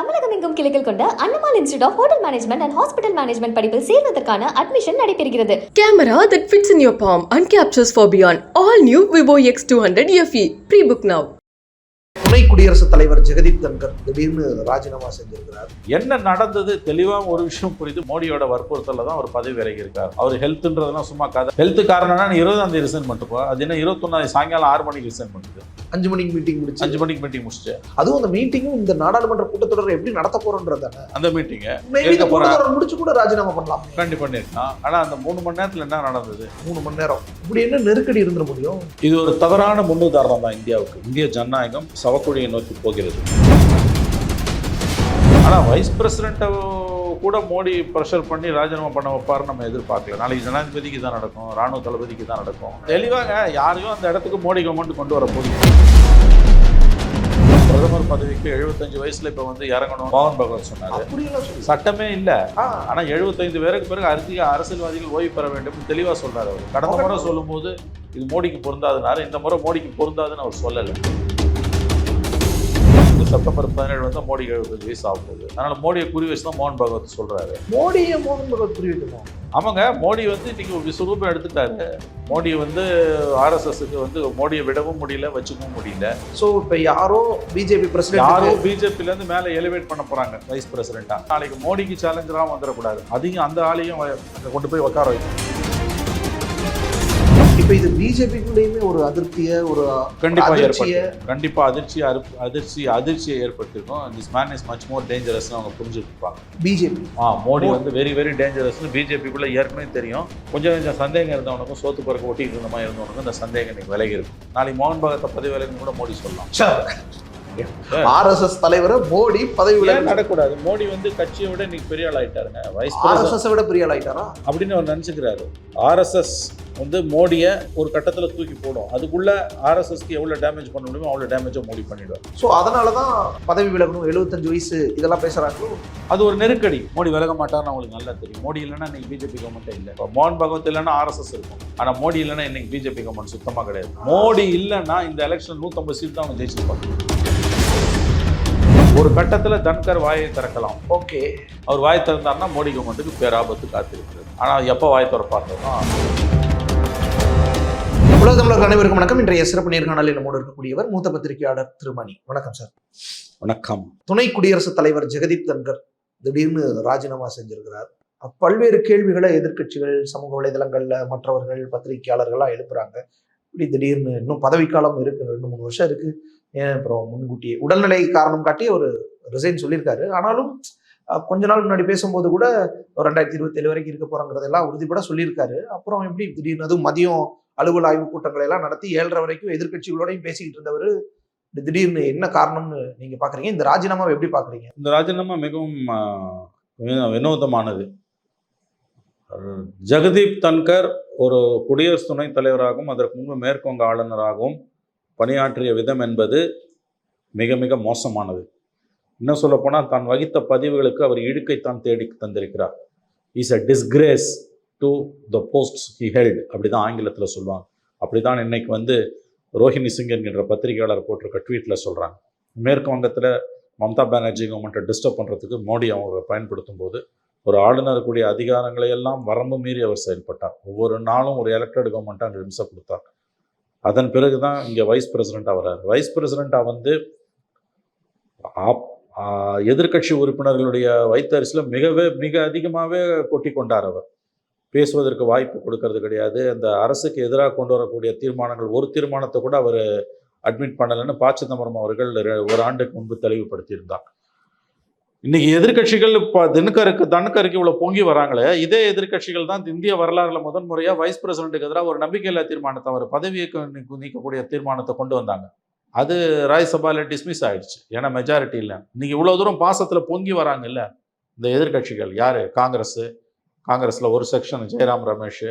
தமிழகம் எங்கும் கிளைகள் கொண்ட அண்ணமால் institute of hotel management and hospital management படிப்பில் சேர்வதற்கான அட்மிஷன் நடைபெறுகிறது. Camera that fits in your palm and captures far beyond all new Vivo X two hundred FE pre book now துணை குடியரசுத் தலைவர் ஜெகதீப் தன்கர் திடீர்னு ராஜினாமா செஞ்சிருக்கிறார். என்ன நடந்தது தெளிவா ஒரு விஷயம் புரியுது. மோடியோட வற்புறுத்தல தான் அவர் பதவி விலகி இருக்கார் அவர் ஹெல்த்ன்றதெல்லாம் சும்மா கதை. ஹெல்த் காரணம்னா இருபதாம் தேதி ரிசைன் பண்ணிட்டு அது என்ன இருபத்தொன்னாம் சாயங்காலம் ஆறு மணிக்கு ரிசைன் பண்ணுது அஞ்சு மணிக்கு மீட்டிங் முடிச்சு. அஞ்சு மணிக்கு மீட்டிங் முடிச்சுட்டு. அதுவும் அந்த மீட்டிங்கும் இந்த நாடாளுமன்ற கூட்டத்தொடர் எப்படி நடத்த போறோன்றது அந்த கூட்டத்தொடர் முடிச்சு கூட ராஜினாமா பண்ணலாம். கண்டி பண்ணிருக்கான் ஆனா அந்த மூணு மணி நேரத்துல என்ன நடந்தது? மூணு மணி நேரம். இப்படி என்ன நெருக்கடி இருந்துட முடியும்? இது ஒரு தவறான முன்னுதாரணம் தான் இந்தியாவுக்கு. இந்திய ஜனநாயகம் சவக்குழியை நோக்கி போகிறது. ஆனா வைஸ் பிரசிடென்ட்டை கூட மோடி ப்ரெஷர் பண்ணி ராஜினாமா பண்ண வைப்பாரு நம்ம எதிர்பார்க்கல. நாளைக்கு ஜனாதிபதிக்கு தான் நடக்கும். ராணுவ தளபதிக்கு தான் நடக்கும். தெளிவாக யாரையும் அந்த இடத்துக்கு மோடி கவர்மெண்ட் கொண்டு வர போகுது பிரதமர் பதவிக்கு எழுபத்தஞ்சு வயசுல இப்ப வந்து இறங்கணும் மோகன் பகவத் சொன்னாரு. சட்டமே இல்ல. ஆ, ஆனா 75 பேருக்கு பிறகு அரசியல் அரசியல்வாதிகள் ஓய்வு பெற வேண்டும் தெளிவா சொல்றாரு அவர். கடந்த முறை சொல்லும்போது இது மோடிக்கு பொருந்தாதுனாரு இந்த முறை மோடிக்கு பொருந்தாதுன்னு அவர் சொல்லல. செப்டம்பர் பதினேழு வந்து மோடி வயசு ஆக போகுது. அதனால மோடியை குறி வச்சு தான் மோகன் பகவத் சொல்றாரு. மோடியை மோகன் பகவத் புரிவிக்கணும் ஆமாங்க மோடி வந்து இன்னைக்கு விஸ்வரூபம் எடுத்துட்டாரு. மோடி வந்து ஆர்எஸ்எஸ்க்கு வந்து மோடியை விடவும் முடியல வச்சுக்கவும் முடியல. சோ இப்ப யாரோ பிஜேபி யாரோ பிரசிடென்ட் பிஜேபில இருந்து மேல எலிவேட் பண்ண போறாங்க வைஸ் பிரசிடென்டா நாளைக்கு மோடிக்கு சேலஞ்சரா வந்துடக்கூடாது அதையும் அந்த ஆளையும் கொண்டு போய் உட்கார வைக்கணும். இப்ப இது பிஜேபிக்குள்ளேயுமே ஒரு அதிருப்திய ஒரு கண்டிப்பா ஏற்பட்டு கண்டிப்பா அதிர்ச்சி அதிர்ச்சி அதிர்ச்சியை ஏற்பட்டிருக்கும். This man is much more dangerous அவங்க புரிஞ்சுருப்பாங்க பிஜேபி. ஆ மோடி வந்து வெரி வெரி டேஞ்சரஸ்னு பிஜேபிக்குள்ள ஏற்கனவே தெரியும். கொஞ்சம் கொஞ்சம் சந்தேகம் இருந்தவனுக்கும் சோத்து பறக்க ஒட்டிட்டு இருந்த மாதிரி இருந்தவனுக்கும் இந்த சந்தேகம் இன்னைக்கு விலகி இருக்கும் நாளைக்கு மோகன் பகத்தை பதவி விலகுன்னு கூட மோடி சொல்லலாம். ஆர்எஸ்எஸ் தலைவரை மோடி பதவி விலகி நடக்கூடாது? மோடி வந்து கட்சியை விட இன்னைக்கு பெரிய ஆள் ஆயிட்டாருங்க. வைஸ் ஆர்எஸ்எஸ் விட பெரிய ஆள் ஆயிட்டாரா? அப்படின்னு அவர் நினச்சிக்கிறாரு. ஆர்எஸ்எஸ் வந்து மோடியை ஒரு கட்டத்தில் தூக்கி போடும். அதுக்குள்ள ஆர்எஸ்எஸ்க்கு எவ்வளோ டேமேஜ் பண்ண முடியுமோ அவ்வளோ டேமேஜை மோடி பண்ணிடுவார். சோ அதனாலதான் பதவி விலகணும் 75 வயசு இதெல்லாம் பேசுறாங்களோ? அது ஒரு நெருக்கடி. மோடி விலக மாட்டார்னு அவங்களுக்கு நல்லா தெரியும். மோடி இல்லைன்னா இன்னைக்கு பிஜேபி கவர்மெண்ட்டே இல்லை. இப்போ மோகன் பகவத் இல்லைன்னா ஆர்எஸ்எஸ் இருக்கும். ஆனால் மோடி இல்லைன்னா இன்னைக்கு பிஜேபி கவர்மெண்ட் சுத்தமாக கிடையாது. மோடி இல்லைன்னா இந்த எலெக்ஷன் நூற்றம்பது சீட் தான் அவங்க ஜெயிச்சிருப்பாங்க. ஒரு கட்டத்தில் தன்கர் வாயை திறக்கலாம். ஓகே அவர் வாய் திறந்தாருன்னா மோடி கவர்மெண்ட்டுக்கு பேராபத்து காத்திருக்கிறது. ஆனால் எப்போ வாய் திறப்பாருன்னா உலக தமிழர்கள் அனைவருக்கும் வணக்கம். இன்றைய சிறப்பு நேர்காணலில் நம்மோடு இருக்கக்கூடியவர் மூத்த பத்திரிகையாளர் திருமணி. வணக்கம் சார். வணக்கம். துணை குடியரசுத் தலைவர் ஜெகதீப் தன்கர் திடீர்னு ராஜினாமா செஞ்சிருக்கிறார். பல்வேறு கேள்விகளை எதிர்க்கட்சிகள் சமூக வலைதளங்கள்ல மற்றவர்கள் பத்திரிகையாளர்கள்லாம் எழுப்புறாங்க. இப்படி திடீர்னு இன்னும் பதவிக்காலம் இருக்கு ரெண்டு மூணு வருஷம் இருக்கு. ஏன் அப்புறம் முன்கூட்டியே உடல்நிலை காரணம் காட்டி அவர் ரிசைன் சொல்லியிருக்காரு. ஆனாலும் கொஞ்ச நாள் முன்னாடி பேசும்போது கூட ஒரு ரெண்டாயிரத்தி இருபத்தேழு வரைக்கும் இருக்க போறோங்கிறதெல்லாம் உறுதிப்பட சொல்லியிருக்காரு. அப்புறம் எப்படி திடீர்னு அதுவும் மதியம் அலுவல் ஆய்வு கூட்டங்களை எல்லாம் நடத்தி ஏழரை வரைக்கும் எதிர்க்கட்சிகளோடையும் பேசிக்கிட்டு இருந்தவர் திடீர்னு என்ன காரணம்னு நீங்க பாக்குறீங்க? இந்த ராஜினாமாவை எப்படி பாக்குறீங்க? இந்த ராஜினாமா மிகவும் வினோதமானது. ஜெகதீப் தன்கர் ஒரு குடியரசு துணைத் தலைவராகவும் அதற்கு முன்பு மேற்குவங்க ஆளுநராகவும் பணியாற்றிய விதம் என்பது மிக மிக மோசமானது. இன்னும் சொல்லப்போனால் தான் வகித்த பதிவுகளுக்கு அவர் இழுக்கைத்தான் தேடி தந்திருக்கிறார். Is a disgrace to the post he held அப்படி தான் ஆங்கிலத்தில் சொல்லுவாங்க. அப்படி தான் இன்னைக்கு வந்து ரோஹிணி சிங் என்கின்ற பத்திரிகையாளர் போட்டிருக்க ட்வீட்டில் சொல்கிறாங்க மேற்கு வங்கத்தில் மம்தா பானர்ஜி கவர்மெண்ட்டை டிஸ்டர்ப் பண்ணுறதுக்கு மோடி அவங்க பயன்படுத்தும் போது ஒரு ஆளுநருக்குரிய அதிகாரங்களை எல்லாம் வரம்பு மீறி அவர் செயல்பட்டார். ஒவ்வொரு நாளும் ஒரு எலெக்டட் கவர்மெண்ட்டை அங்கே இம்சை கொடுத்தார். அதன் பிறகு தான் இங்கே வைஸ் பிரசிடெண்ட்டாக வர்றார். வைஸ் பிரசிடெண்ட்டாக வந்து ஆப் எதிர்கட்சி உறுப்பினர்களுடைய வைத்தரிசில் மிகவே மிக அதிகமாகவே கொட்டி கொண்டார் அவர். பேசுவதற்கு வாய்ப்பு கொடுக்கறது கிடையாது. அந்த அரசுக்கு எதிராக கொண்டு வரக்கூடிய தீர்மானங்கள் ஒரு தீர்மானத்தை கூட அவர் அட்மிட் பண்ணலைன்னு ப. சிதம்பரம் அவர்கள் ஒரு ஆண்டுக்கு முன்பு தெளிவுபடுத்தியிருந்தார். இன்னைக்கு எதிர்க்கட்சிகள் இப்போ தினக்கருக்கு தனுக்கருக்கு இவ்வளோ பொங்கி வராங்களே இதே எதிர்க்கட்சிகள் தான் இந்திய வரலாறுல முதன் முறையாக வைஸ் பிரசிடென்ட்டுக்கு எதிராக ஒரு நம்பிக்கையில்லா தீர்மானத்தை அவர் பதவியை நீக்கக்கூடிய தீர்மானத்தை கொண்டு வந்தாங்க. அது ராஜ்யசபாவில் டிஸ்மிஸ் ஆகிடுச்சு ஏன்னா மெஜாரிட்டி இல்லை. இன்றைக்கி இவ்வளோ தூரம் பாசத்தில் பொங்கி வராங்கல்ல இந்த எதிர்க்கட்சிகள் யார்? காங்கிரஸு. காங்கிரஸில் ஒரு செக்ஷன் ஜெயராம் ரமேஷ்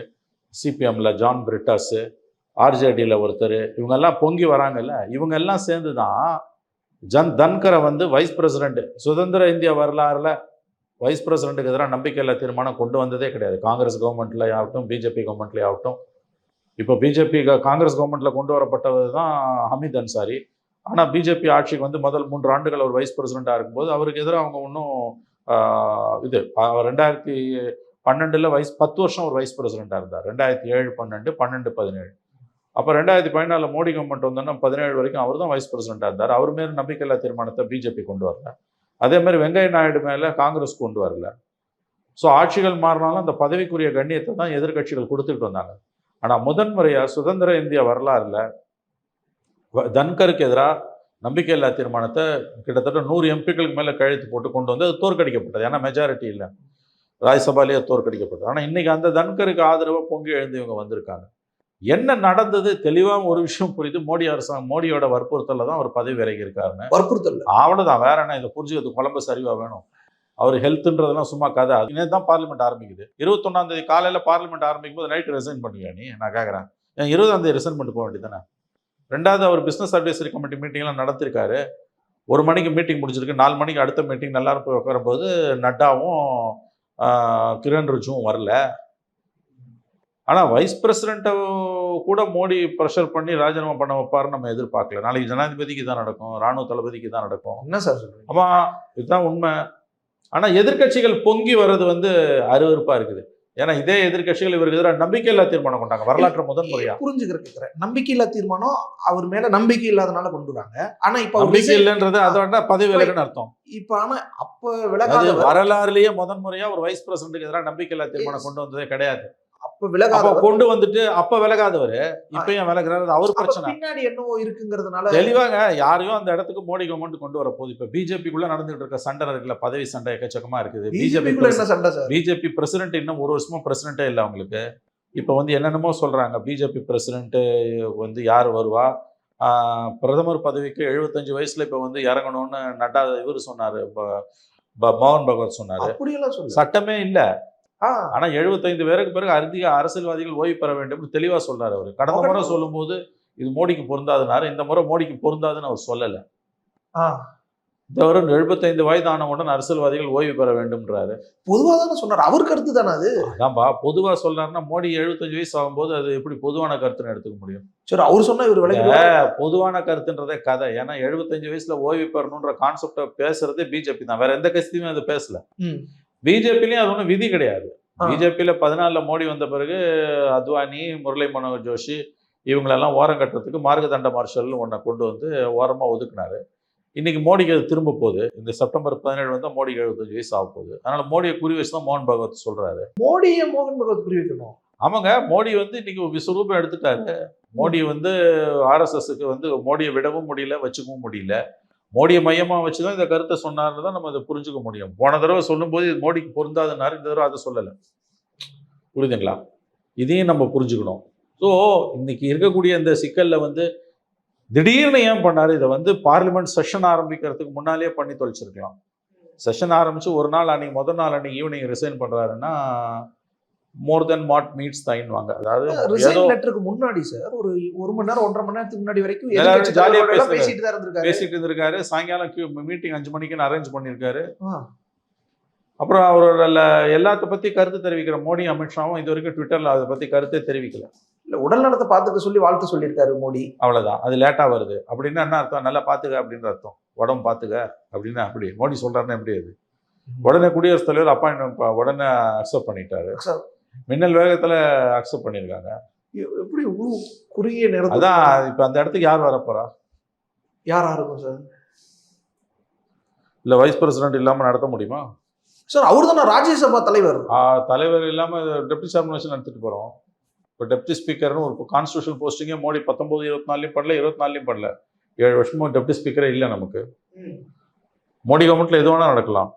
சிபிஎம்மில் ஜான் பிரிட்டாஸு ஆர்ஜேடியில் ஒருத்தர். இவங்கெல்லாம் பொங்கி வராங்கல்ல. இவங்கெல்லாம் சேர்ந்து தான் ஜன் தன்கரை வந்து வைஸ் பிரசிடென்ட் சுதந்திர இந்திய வரலாறுல வைஸ் பிரசிடென்ட்டுக்கு எதிராக நம்பிக்கையில் தீர்மானம் கொண்டு வந்ததே கிடையாது. காங்கிரஸ் கவர்மெண்ட்லேயே ஆகட்டும் பிஜேபி கவர்மெண்ட்லேயே ஆகட்டும் இப்போ பிஜேபி காங்கிரஸ் கவர்மெண்ட்டில் கொண்டு வரப்பட்டது தான் ஹமீத் அன்சாரி. ஆனால் பிஜேபி ஆட்சிக்கு வந்து முதல் மூன்று ஆண்டுகள் அவர் வைஸ் பிரசிடெண்ட்டாக இருக்கும்போது அவருக்கு எதிராக அவங்க இன்னும் இது ரெண்டாயிரத்தி பன்னெண்டில் வைஸ் பத்து வருஷம் அவர் வைஸ் பிரசிடெண்ட்டாக இருந்தார். ரெண்டாயிரத்தி ஏழு பன்னெண்டு பன்னெண்டு பதினேழு. அப்போ ரெண்டாயிரத்தி பதினாலில் மோடி கவர்மெண்ட் வந்தோன்னா பதினேழு வரைக்கும் அவர் தான் வைஸ் பிரசிடெண்ட்டாக இருந்தார். அவர் மேலே நம்பிக்கையில்லா தீர்மானத்தை பிஜேபி கொண்டு வரல. அதே மாதிரி வெங்கைய நாயுடு மேலே காங்கிரஸ் கொண்டு வரல. ஸோ ஆட்சிகள் மாறினாலும் அந்த பதவிக்குரிய கண்ணியத்தை தான் எதிர்க்கட்சிகள் கொடுத்துட்டு வந்தாங்க. ஆனால் முதன்முறையாக சுதந்திர இந்திய வரலாறுல தன்கருக்கு எதிராக நம்பிக்கையில்லா தீர்மானத்தை கிட்டத்தட்ட நூறு எம்பிக்களுக்கு மேலே கழுத்து போட்டு கொண்டு வந்து அது தோற்கடிக்கப்பட்டது. ஏன்னா மெஜாரிட்டி இல்லை. ராஜ்யசபாலேயே தோற்கடிக்கப்பட்டது. ஆனால் இன்னைக்கு அந்த தன்கருக்கு ஆதரவாக பொங்கி எழுந்து இவங்க வந்திருக்காங்க. என்ன நடந்தது தெளிவாக ஒரு விஷயம் புரியுது. மோடி அரசாங்கம் மோடியோட வற்புறுத்தல தான் அவர் பதவி விலகி இருக்காருன்னு. வற்புறுத்தல் அவ்வளோதான் வேற என்ன இதை புரிஞ்சுக்கிறது குழம்பு சரிவா வேணும். அவர் ஹெல்த்ன்றதெல்லாம் சும்மா கதை. அது தான் பார்லிமெண்ட் ஆரம்பிக்குது. இருபத்தொன்னாம் தேதி காலையில் பார்லிமெண்ட் ஆரம்பிக்கும் போது நைட்டு ரிசைன் பண்ணுவியா நீ? நான் கேட்குறேன் ஏன் இருபதாம் தேதி ரிசைன் பண்ணிட்டு போக வேண்டியதானே ரெண்டாவது அவர் பிஸ்னஸ் அட்வைசரி கமிட்டி மீட்டிங்லாம் நடத்திருக்காரு. ஒரு மணிக்கு மீட்டிங் முடிஞ்சிருக்கு. நாலு மணிக்கு அடுத்த மீட்டிங் எல்லாரும் போய் உட்காரும்போது நட்டாவும் கிரண் ரிஜுவும் வரல. ஆனால் வைஸ் பிரசிடெண்ட்டை கூட மோடி ப்ரெஷர் பண்ணி ராஜினாமா பண்ண வைப்பாருன்னு நம்ம எதிர்பார்க்கல. நாளைக்கு ஜனாதிபதிக்கு தான் நடக்கும். ராணுவ தளபதிக்கு தான் நடக்கும். என்ன சார் சொல்றீங்க? ஆமா இதுதான் உண்மை. ஆனா எதிர்க்கட்சிகள் பொங்கி வர்றது வந்து அருவருப்பா இருக்குது. ஏன்னா இதே எதிர்க்கட்சிகள் இவருக்கு எதிராக நம்பிக்கையில்லா தீர்மானம் கொண்டாங்க. வரலாற்று முதன் முறையா புரிஞ்சுக்கிற கேட்கிறேன் நம்பிக்கையில்லா தீர்மானம் அவர் மேல நம்பிக்கை இல்லாதனால கொண்டு வராங்க. ஆனா இப்ப நம்பிக்கை இல்லைன்றது அதோட பதவி விலகுன்னு அர்த்தம். இப்ப ஆனா அப்ப அது விலகாதவர் வரலாறுலயே முதன் முறையா ஒரு வைஸ் பிரசிடென்ட்டுக்கு எதிராக நம்பிக்கையில்லா தீர்மானம் கொண்டு வந்ததே கிடையாது. அப்ப விலகாதவர். கொண்டு வந்துட்டு அப்ப விலகாதவர். இப்பயும் விலகுறாரு? அது அவர் பிரச்சனை. பின்னாடி என்னவோ இருக்குங்கிறதுனால தெளிவாங்க. யாரையும் அந்த இடத்துக்கு மோடி கவர்மெண்ட் கொண்டு வர போகுது. இப்ப பிஜேபிக்குள்ள நடந்துட்டு இருக்க சண்டை இருக்குல்ல பதவி சண்டை எக்கச்சக்கமா இருக்குது. என்ன சண்டை பிஜேபி பிரசிடென்ட் இன்னும் ஒரு வருஷமா பிரசிடென்ட்டே இல்லை அவங்களுக்கு. இப்போ வந்து என்னென்னமோ சொல்றாங்க. பிஜேபி பிரசிடென்ட்டு வந்து யார் வருவா? ஆஹ் பிரதமர் பதவிக்கு எழுபத்தஞ்சு வயசுல இப்போ வந்து இறங்கணும்னு நட்டா இவர் சொன்னாரு மோகன் பகவத் சொன்னாரு. சட்டமே இல்ல. ஆனா எழுபத்தைந்து பேருக்கு பிறகு அதிக அரசியல்வாதிகள் ஓய்வு பெற வேண்டும் தெளிவா சொல்றாரு அவர். கடந்த முறை பகவத். சொல்லும்போது இது மோடிக்கு பொருந்தாதுனாரு. இந்த முறை மோடிக்கு பொருந்தாதுன்னு அவர் சொல்லல. ஆ. இந்த வரும் எழுபத்தைந்து வயதானவுடன் அரசியல்வாதிகள் ஓய்வு பெற வேண்டும்ன்றாரு. பொதுவா தானே சொன்னார். அவர் கருத்து தானே அது? அதான்பா பொதுவா சொல்றாருன்னா மோடி எழுபத்தஞ்சு வயசு ஆகும்போது அது எப்படி பொதுவான கருத்துன்னு எடுத்துக்க முடியும்? சரி அவர் சொன்னா இவர் விலகி ஏ, பொதுவான கருத்துன்றதே கதை. ஏன்னா எழுபத்தஞ்சு வயசுல ஓய்வு பெறணுன்ற கான்செப்டை பேசுறதே பிஜேபி தான். வேற எந்த கட்சியுமே அது பேசல. பிஜேபிலையும் அது ஒன்றும் விதி கிடையாது. பிஜேபியில பதினாலுல மோடி வந்த பிறகு அத்வானி முரளி மனோகர் ஜோஷி இவங்களெல்லாம் ஓரம் கட்டுறதுக்கு மார்கதண்ட மார்ஷல் ஒன்றை கொண்டு வந்து ஓரமா ஒதுக்குனாரு. இன்னைக்கு மோடிக்கு அது திரும்ப போகுது. இந்த செப்டம்பர் பதினேழு வந்து மோடிக்கு எழுபத்தஞ்சு வயசு ஆக போகுது. அதனால மோடியை குறி வச்சு தான் மோகன் பகவத் சொல்றாரு. மோடியை மோகன் பகவத் புரிய வைக்கணும். ஆமாங்க மோடி வந்து இன்னைக்கு விஸ்வரூபம் எடுத்துட்டாரு. மோடி வந்து ஆர்எஸ்எஸ்க்கு வந்து மோடியை விடவும் முடியல வச்சுக்கவும் முடியல. மோடியை மையமாக வச்சு தான் இந்த கருத்தை சொன்னார்னு தான் நம்ம அதை புரிஞ்சுக்க முடியும். போன தடவை சொல்லும்போது இது மோடிக்கு பொருந்தாதுன்னாரு இந்த தடவை அதை சொல்லலை. புரியுதுங்களா? இதையும் நம்ம புரிஞ்சுக்கணும். ஸோ இன்னைக்கு இருக்கக்கூடிய இந்த சிக்கலில் வந்து திடீர்னு ஏன் பண்ணார்? இதை வந்து பார்லிமெண்ட் செஷன் ஆரம்பிக்கிறதுக்கு முன்னாலேயே பண்ணி தொலைச்சிருக்கலாம். செஷன் ஆரம்பித்து ஒரு நாள் அன்னைக்கு முதல் நாள் அன்னைக்கு ஈவினிங் ரிசைன் பண்ணுறாருன்னா மோர் தென் வாட் மீட்ஸ் வாங்க. அதாவது முன்னாடி சார் ஒரு ஒரு மணி நேரம் ஒன்றரை மணி நேரத்துக்கு முன்னாடி வரைக்கும் எல்லாரும் எதிர்க்கட்சி ஜாலியா தலைவர்கள் எல்லாம் பேசுறாரு. பேசிட்டு தான் இருந்திருக்காரு. பேசிட்டு இருந்திருக்காரு. சாயங்காலம் மீட்டிங் அஞ்சு மணிக்குன்னு அரேஞ்ச் பண்ணியிருக்காரு. அப்புறம் அவரோட எல்லாத்த பத்தி கருத்து தெரிவிக்கிற மோடி அமித்ஷாவும் இது வரைக்கும் ட்விட்டர்ல அதை பத்தி கருத்தே தெரிவிக்கல. இல்ல உடல் நலத்தை பார்த்துக்க சொல்லி வாழ்த்து சொல்லியிருக்காரு மோடி. அவ்வளவுதான். அது லேட்டா வருது. அப்படின்னா என்ன அர்த்தம்? நல்லா பாத்துக்க அப்படின்ற அர்த்தம். உடம்பு பாத்துக்க அப்படின்னா அப்படி. மோடி சொல்றாருன்னா எப்படி அது? உடனே குடியரசுத் தலைவர் அப்பாயின்மெண்ட் உடனே அக்செப்ட் பண்ணிட்டாரு. மின்னல் வேகத்துல அக்செப்ட் பண்ணியிருக்காங்க எப்படி இவ்வளவு குறுகிய நேரத்தில் அதான் இப்ப அந்த இடத்துக்கு யார் வரப்போறா? யாரா இருக்கும் சார்? இல்ல வைஸ் பிரசிடென்ட் இல்லாம நடத்த முடியுமா? சார் அவர் தானே ராஜ்யசபா தலைவர். தலைவர் இல்லாம டெப்டி வச்சு நடத்திட்டு போறோம். இப்போ டெப்டி ஸ்பீக்கர்னு ஒரு கான்ஸ்டியூஷன் போஸ்டிங்கே மோடி பத்தொன்பது இருபத்தி நாலுலையும் படல இருபத்தி நாலுலையும் படல. ஏழு வருஷமும் டெப்டி ஸ்பீக்கரே இல்லை நமக்கு. மோடி கவர்மெண்ட்ல எது வேணா நடக்கலாம்.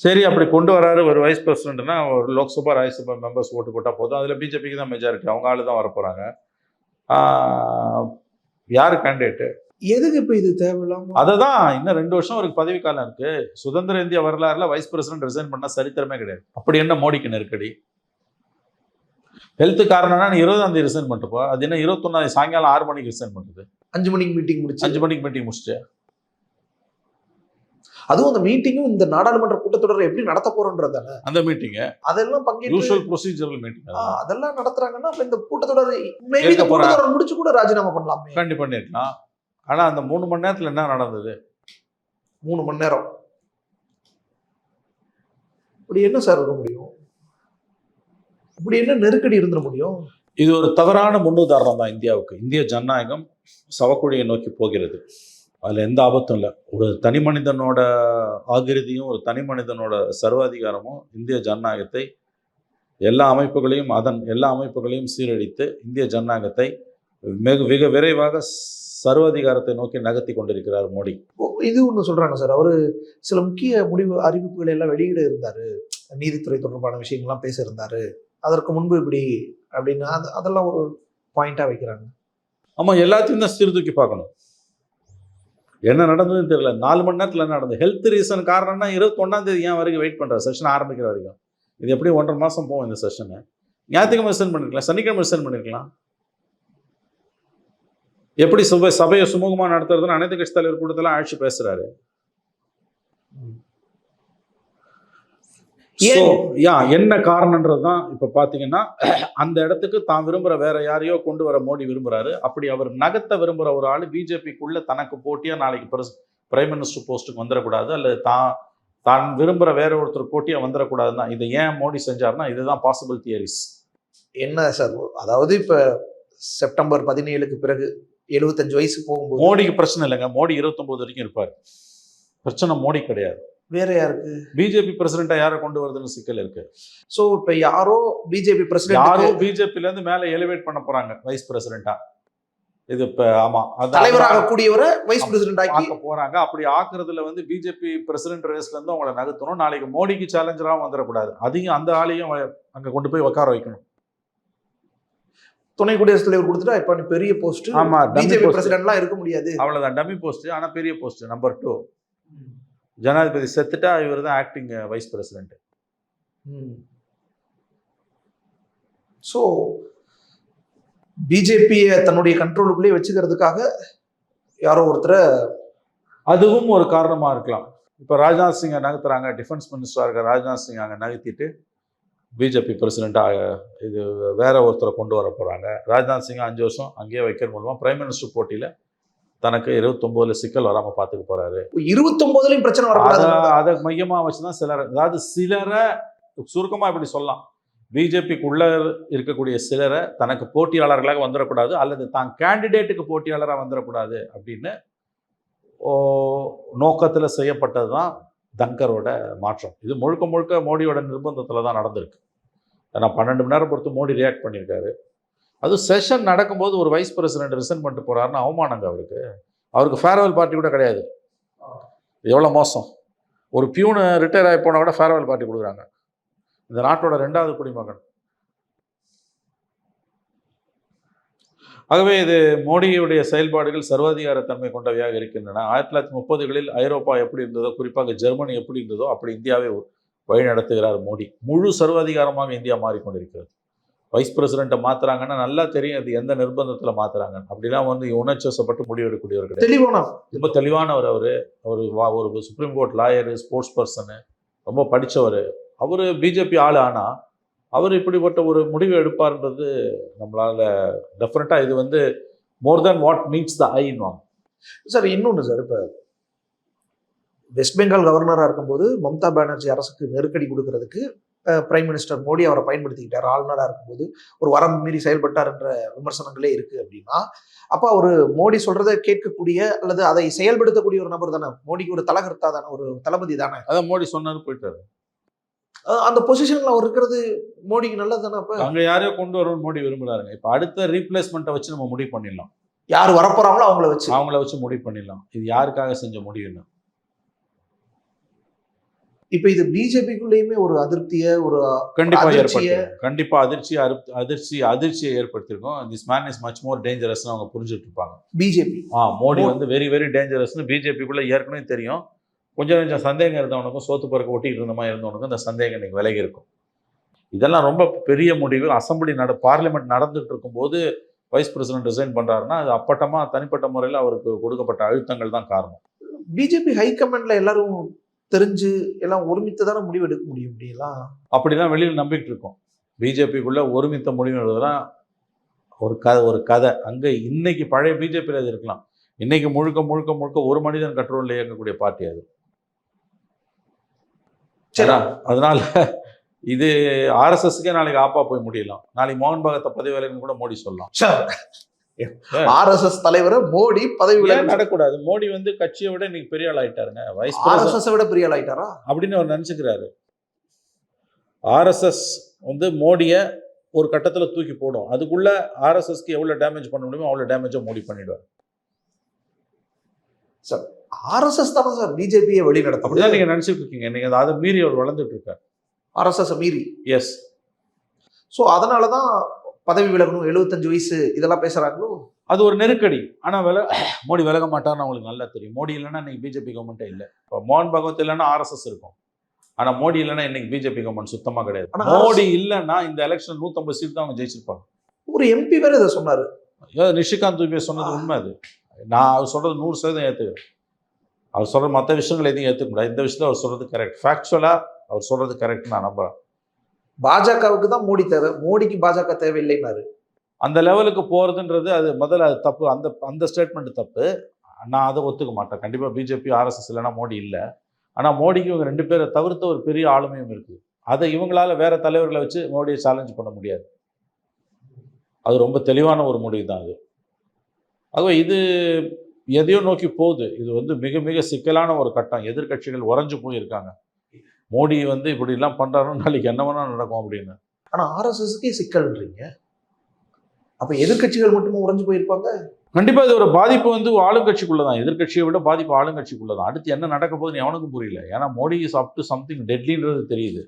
சரி அப்படி கொண்டு வராரு. ஒரு வைஸ் பிரசிடென்ட்னா ஒரு லோக்சபா ராஜ்யசபா மெம்பர்ஸ் ஓட்டு போட்டா போதும். அதுல பிஜேபிக்கு தான் மெஜாரிட்டி அவங்க ஆளு தான் வரப்போறாங்க. ஆ, யாரு கேண்டிடேட் எதுக்கு இப்ப இது தேவையில்லாம அதை தான் இன்னும் ரெண்டு வருஷம் அவருக்கு பதவி காலம் இருக்கு. சுதந்திர இந்திய வரலாறுல வைஸ் பிரசிடென்ட் ரிசைன் பண்ண சரித்திரமே கிடையாது. அப்படி என்ன மோடிக்கு நெருக்கடி? ஹெல்த் காரணம்னா நீ இருபதாம் தேதி ரிசைன் பண்ணிட்டுப்போ அது என்ன இருபத்தொன்னாம் சாயங்காலம் ஆறு மணிக்கு ரிசைன் பண்ணுறது அஞ்சு மணிக்கு மீட்டிங் முடிச்சு. அஞ்சு மணிக்கு மீட்டிங் முடிச்சுட்டு. அதுவும் அந்த மீட்டிங்கும் இந்த நாடாளுமன்ற கூட்டத்தொடரை எப்படி நடத்த போறோன்றதானே அந்த மீட்டிங் அதெல்லாம் பங்கேற்று ப்ரொசீஜரல் மீட்டிங் அதெல்லாம் நடத்துறாங்கன்னா இந்த கூட்டத்தொடர் இருக்க இந்த. கூட்டத்தொடர் முடிச்சு கூட ராஜினாமா பண்ணலாமே. கண்டி பண்ணிருக்கலாம். ஆனால் அந்த மூணு மணி நேரத்தில் என்ன நடந்தது? மூணு மணி நேரம். இப்படி என்ன சார் இருக்க முடியும்? இப்படி என்ன நெருக்கடி இருந்துட முடியும்? இது ஒரு தவறான முன்னுதாரணம் தான் இந்தியாவுக்கு. இந்திய ஜனநாயகம் சவக்குழியை நோக்கி போகிறது. அதில் எந்த ஆபத்தும் இல்லை. ஒரு தனி மனிதனோட ஆகிருதியும் ஒரு தனி மனிதனோட சர்வாதிகாரமும் இந்திய ஜனநாயகத்தை எல்லா அமைப்புகளையும் அதன் எல்லா அமைப்புகளையும் சீரழித்து இந்திய ஜனநாயகத்தை மிக வெகு விரைவாக சர்வாதிகாரத்தை நோக்கி நகர்த்தி கொண்டிருக்கிறார் மோடி. இது ஒன்று சொல்றாங்க சார். அவரு சில முக்கிய முடிவு அறிவிப்புகளை எல்லாம் வெளியிட இருந்தாரு. நீதித்துறை தொடர்பான விஷயங்கள்லாம் பேச இருந்தாரு. அதற்கு முன்பு இப்படி அப்படின்னு அது அதெல்லாம் ஒரு பாயிண்டா வைக்கிறாங்க. ஆமாம் எல்லாத்தையும் தான் சீர்தூக்கி பார்க்கணும். என்ன நடந்ததுன்னு தெரியல. நாலு மணி நேரத்தில் என்ன நடந்தது? ஹெல்த் ரீசன் காரணம்னா இருபத்தொன்னாந்தேதி ஏன் வரைக்கும் வெயிட் பண்ணுற செஷன் ஆரம்பிக்கிற வரைக்கும். இது எப்படி ஒன்றரை மாதம் போகும் இந்த செஷனு ஞாயிற்றுக்கிழமை சென்ட் பண்ணிருக்கலாம். சனிக்கிழமை சென்ட் பண்ணிருக்கலாம். எப்படி சபை சபையை சுமூகமாக நடத்துறதுன்னு அனைத்து கட்சி தலைவர் கூட்டத்தில் அழைச்சி பேசுகிறாரு யா என்ன காரணன்றது தான் இப்போ பார்த்தீங்கன்னா அந்த இடத்துக்கு தான் விரும்புகிற வேற யாரையோ கொண்டு வர மோடி விரும்புறாரு. அப்படி அவர் நகர்த்த விரும்புகிற ஒரு ஆள் பிஜேபிக்குள்ள தனக்கு போட்டியாக நாளைக்கு பிரஸ் பிரைம் மினிஸ்டர் போஸ்ட்டுக்கு வந்துடக்கூடாது அல்லது தான் தான் விரும்புகிற வேற ஒருத்தர் போட்டியாக வந்துடக்கூடாதுன்னா இதை ஏன் மோடி செஞ்சார்னா இதுதான் பாசிபிள் தியரிஸ் என்ன சார் அதாவது இப்ப செப்டம்பர் பதினேழுக்கு பிறகு எழுபத்தஞ்சு வயசு போகும்போது மோடிக்கு பிரச்சனை இல்லைங்க. மோடி இருபத்தொம்போது வரைக்கும் இருப்பார். பிரச்சனை மோடி கிடையாது. வேற யாருக்கு? பிஜேபி பிரசிடென்ட்டா யாரை கொண்டு வருதுன்னு சிக்கல் இருக்கு. சோ இப்ப யாரோ பிஜேபி யாரோ பிரசிடென்ட் பிஜேபில இருந்து மேல எலிவேட் பண்ண போறாங்க வைஸ் பிரசிடென்ட்டா இது இப்ப ஆமா தலைவராக கூடியவரை வைஸ் பிரசிடென்ட் ஆக்கி போறாங்க. அப்படி ஆக்குறதுல வந்து பிஜேபி பிரசிடென்ட் ரேஸ்ல இருந்து அவங்கள நகர்த்தணும். நாளைக்கு மோடிக்கு சேலஞ்சராகவும் வந்துடக்கூடாது. அதையும் அந்த ஆளையும் அங்க கொண்டு போய் உட்கார வைக்கணும். துணை குடியரசுத் தலைவர் கொடுத்துட்டா இப்ப பெரிய போஸ்ட் ஆமா, பிஜேபி. பிரசிடென்ட்லாம் இருக்க முடியாது. அவ்வளவுதான் டம்மி போஸ்ட் ஆனா பெரிய போஸ்ட் நம்பர் டூ ஜனாதிபதி செத்துட்டா இவர் தான் ஆக்டிங் வைஸ் பிரசிடென்ட் ஸோ பிஜேபியை தன்னுடைய கண்ட்ரோலுக்குள்ளே வச்சுக்கிறதுக்காக யாரோ ஒருத்தரை அதுவும் ஒரு காரணமா இருக்கலாம். இப்போ ராஜ்நாத் சிங்கை நகர்த்துறாங்க டிஃபென்ஸ் மினிஸ்டராக இருக்க ராஜ்நாத் சிங் அங்கே நகர்த்திட்டு பிஜேபி பிரசிடென்ட்டாக இது வேற ஒருத்தரை கொண்டு வர போறாங்க. ராஜ்நாத் சிங் அஞ்சு வருஷம் அங்கேயே வைக்கிற மூலமா பிரைம் மினிஸ்டர் போட்டியில தனக்கு இருபத்தொம்போதுல சிக்கல் வராம பார்த்துக்க போறாரு. இருபத்தொன்பதுலயும் பிரச்சனை அதை வரக்கூடாது. அதை மையமா வச்சுதான் சிலர் அதாவது சிலரை சுருக்கமா இப்படி சொல்லலாம். பிஜேபிக்குள்ள இருக்கக்கூடிய சிலரை தனக்கு போட்டியாளர்களாக வந்துடக்கூடாது அல்லது தான் கேண்டிடேட்டுக்கு போட்டியாளராக வந்துடக்கூடாது அப்படின்னு ஓ நோக்கத்தில் செய்யப்பட்டது தான் தன்கரோட மாற்றம். இது முழுக்க முழுக்க மோடியோட நிர்பந்தத்தில் தான் நடந்திருக்கு. ஏன்னா பன்னெண்டு மணி நேரம் பொறுத்து மோடி ரியாக்ட் பண்ணியிருக்காரு. அது செஷன் நடக்கும்போது ஒரு வைஸ் பிரசிடென்ட் ரிசைன் பண்ணிட்டு போகிறாருன்னு அவமானங்க அவருக்கு. அவருக்கு ஃபேர்வெல் பார்ட்டி கூட கிடையாது. எவ்வளோ மோசம். ஒரு பியூனு ரிட்டையர் ஆகி போனால் கூட ஃபேர்வெல் பார்ட்டி கொடுக்குறாங்க. இந்த நாட்டோட ரெண்டாவது குடிமகன். ஆகவே இது மோடியுடைய செயல்பாடுகள் சர்வாதிகார தன்மை கொண்டவையாக இருக்கின்றன. ஆயிரத்தி தொள்ளாயிரத்தி முப்பதுகளில் ஐரோப்பா எப்படி இருந்ததோ குறிப்பாக ஜெர்மனி எப்படி இருந்ததோ அப்படி இந்தியாவை வழி நடத்துகிறார் மோடி. முழு சர்வாதிகாரமாக இந்தியா மாறிக்கொண்டிருக்கிறது. வைஸ் பிரசிடென்ட்டை மாத்துறாங்கன்னா நல்லா தெரியும் அது எந்த நிர்பந்தத்தில் மாத்துறாங்க அப்படிலாம் வந்து உணர்ச்சசப்பட்டு முடிவெடுக்கக்கூடியவர் கிடையாது. தெளிவான ரொம்ப தெளிவானவர் அவர். அவர் வா ஒரு Supreme Court lawyer sports person ரொம்ப படித்தவர் அவர் பிஜேபி ஆள் ஆனால் அவர் இப்படிப்பட்ட ஒரு முடிவு எடுப்பார்ன்றது நம்மளால் டெஃபினட்டாக இது வந்து more than what meets the ஐன்வாங்க sir இன்னொன்று சார் இப்போ வெஸ்ட் பெங்கால் கவர்னராக இருக்கும்போது மம்தா பானர்ஜி அரசுக்கு நெருக்கடி கொடுக்கறதுக்கு பிரைம் மினிஸ்டர் மோடி அவரை பயன்படுத்திக்கிட்டார். ஆளுநராக இருக்கும்போது ஒரு வரம்பு மீறி செயல்பட்டார் என்ற விமர்சனங்களே இருக்கு அப்படின்னா அப்போ அவர் மோடி சொல்றதை கேட்கக்கூடிய அல்லது அதை செயல்படுத்தக்கூடிய ஒரு நபர் தானே? மோடிக்கு ஒரு தலகர்த்தா தானே? ஒரு தளபதி தானே? அதான் மோடி சொன்னார் போயிட்டாரு. அந்த பொசிஷன்ல அவர் இருக்கிறது மோடிக்கு நல்லது தானே அப்ப? அங்கே யாரையோ கொண்டு வரணும்னு மோடி விரும்புறாருங்க. இப்போ அடுத்த ரீப்ளேஸ்மெண்ட்டை வச்சு நம்ம முடிவு பண்ணிடலாம். யார் வரப்போறாங்களோ அவங்கள வச்சு. அவங்கள வச்சு முடிவு பண்ணிடலாம். இது யாருக்காக செஞ்ச முடிவுன்னு? இப்போ இது பிஜேபிக்குள்ளேயுமே ஒரு அதிருப்தியை ஒரு கண்டிப்பா ஏற்படுத்திருக்கும் கண்டிப்பா அதிர்ச்சி அதிர்ச்சி அதிர்ச்சியை ஏற்படுத்தியிருக்கும் this man is much more டேஞ்சரஸ்னு அவங்க புரிஞ்சுட்டு இருப்பாங்க. பிஜேபி ஆ மோடி வந்து வெரி வெரி டேஞ்சரஸ்னு பிஜேபிக்குள்ள ஏற்கனவே தெரியும். கொஞ்சம் கொஞ்சம் சந்தேகம் இருந்தவனுக்கும் சோத்து பறக்க ஒட்டிட்டு இருந்த மாதிரி இருந்தவனுக்கும் இந்த சந்தேகம் இன்னைக்கு விலகி இருக்கும். இதெல்லாம் ரொம்ப பெரிய முடிவு. அசம்பிளி நட பார்லிமெண்ட் நடந்துட்டு இருக்கும்போது வைஸ் பிரசிடென்ட் ரிசைன் பண்றாருன்னா அது அப்பட்டமா தனிப்பட்ட முறையில் அவருக்கு கொடுக்கப்பட்ட அழுத்தங்கள் தான் காரணம். பிஜேபி ஹைகமாண்ட்ல எல்லாரும் தெரிஞ்சு எல்லாம் ஒருமித்து தானே முடிவு எடுக்க முடியும் அப்படிலாம் அப்படிதான் வெளியில் நம்பிக்கிட்டு இருக்கோம். பிஜேபிக்குள்ள ஒருமித்த முடிவு எழுதுனா ஒரு கதை ஒரு கதை. அங்கே இன்னைக்கு பழைய பிஜேபியில் அது இருக்கலாம். இன்னைக்கு முழுக்க முழுக்க முழுக்க ஒரு மனிதன் கண்ட்ரோலில் இயங்கக்கூடிய பார்ட்டி அது. சரி. அதான், அதனால இது ஆர்எஸ்எஸ்க்கே நாளைக்கு ஆப்பா போய் முடியலாம். நாளைக்கு மோகன் பகத்தை பதவி கூட மோடி சொல்லலாம். ஆர்எஸ்எஸ் தலைவரை மோடி பதவி நடக்கூடாது? மோடி வந்து கட்சியை விட இன்னைக்கு பெரிய ஆள் ஆயிட்டாருங்க. வைஸ் ஆர்எஸ்எஸ் விட பெரிய ஆள் ஆயிட்டாரா? அப்படின்னு அவர் நினச்சிக்கிறாரு. ஆர்எஸ்எஸ் வந்து மோடியை ஒரு கட்டத்தில் தூக்கி போடும். அதுக்குள்ள ஆர்எஸ்எஸ்க்கு எவ்வளோ டேமேஜ் பண்ண முடியுமோ அவ்வளோ டேமேஜை மோடி பண்ணிடுவார். ஆர்எஸ்எஸ் தானே சார் பிஜேபியை வழி அப்படிதான் நீங்கள் நினச்சிட்டு இருக்கீங்க நீங்கள் அதை மீறி அவர் வளர்ந்துட்டு இருக்கார். ஆர்எஸ்எஸ் மீறி? எஸ் ஸோ அதனால தான் பதவி விலகணும் எழுபத்தஞ்சு வயசு இதெல்லாம் பேசுறாங்களோ? அது ஒரு நெருக்கடி. ஆனால் வில மோடி விலக மாட்டார்னு அவங்களுக்கு நல்லா தெரியும். மோடி இல்லைன்னா இன்னைக்கு பிஜேபி கவர்மெண்ட்டே இல்லை. இப்போ மோகன் பகவத் இல்லைன்னா ஆர்எஸ்எஸ் இருக்கும். ஆனால் மோடி இல்லைன்னா இன்னைக்கு பிஜேபி கவர்மெண்ட் சுத்தமாக கிடையாது. ஆனா மோடி இல்லைன்னா இந்த எலெக்ஷன் நூற்றம்பது சீட் தான் அவங்க ஜெயிச்சிருப்பாங்க. ஒரு எம்பி வேற இதை சொன்னாரு. நிஷிகாந்த் துபே சொன்னது உண்மை அது. நான் அவர் சொல்றது நூறு சதவீதம் ஏற்றுக்கிறேன் அவர் சொல்ற மற்ற விஷயங்கள் எதையும் ஏற்றுக்க முடியாது. இந்த விஷயத்தில் அவர் சொல்றது கரெக்ட் ஃபேக்சுவலாக அவர் சொல்றது கரெக்ட் நான் நம்புறேன். பாஜகவுக்கு தான் மோடி தேவை. மோடிக்கு பாஜக தேவையில்லைன்னாரு. அந்த லெவலுக்கு போகிறதுன்றது அது முதல்ல அது தப்பு. அந்த அந்த ஸ்டேட்மெண்ட் தப்பு. நான் அதை ஒத்துக்க மாட்டேன். கண்டிப்பாக பிஜேபி ஆர்எஸ்எஸ் இல்லைன்னா மோடி இல்லை. ஆனால் மோடிக்கு இவங்க ரெண்டு பேரை தவிர்த்த ஒரு பெரிய ஆளுமையும் இருக்குது அதை இவங்களால வேற தலைவர்களை வச்சு மோடியை சேலஞ்ச் பண்ண முடியாது. அது ரொம்ப தெளிவான ஒரு முடிவு தான் அது. ஆகவே இது எதையோ நோக்கி போகுது. இது வந்து மிக மிக சிக்கலான ஒரு கட்டம். எதிர்க்கட்சிகள் உறைஞ்சு போயிருக்காங்க. மோடி வந்து இப்படிலாம் பண்ணுறாருன்னு நாளைக்கு என்ன வேணா நடக்கும் அப்படின்னு. ஆனா ஆர்எஸ்எஸ்க்கே சிக்கல்ன்றீங்க. அப்ப எதிர்க்கட்சிகள் மட்டுமே உறைஞ்சு போயிருப்பாங்க? கண்டிப்பா இது ஒரு பாதிப்பு வந்து ஆளுங்கட்சிக்குள்ள தான் எதிர்க்கட்சியை விட பாதிப்பு ஆளுங்கட்சிக்குள்ள தான் அடுத்து என்ன நடக்க போகுதுன்னு எவனுக்கும் புரியல. ஏன்னா Modi is up to something டெட்லின்றது தெரியுது.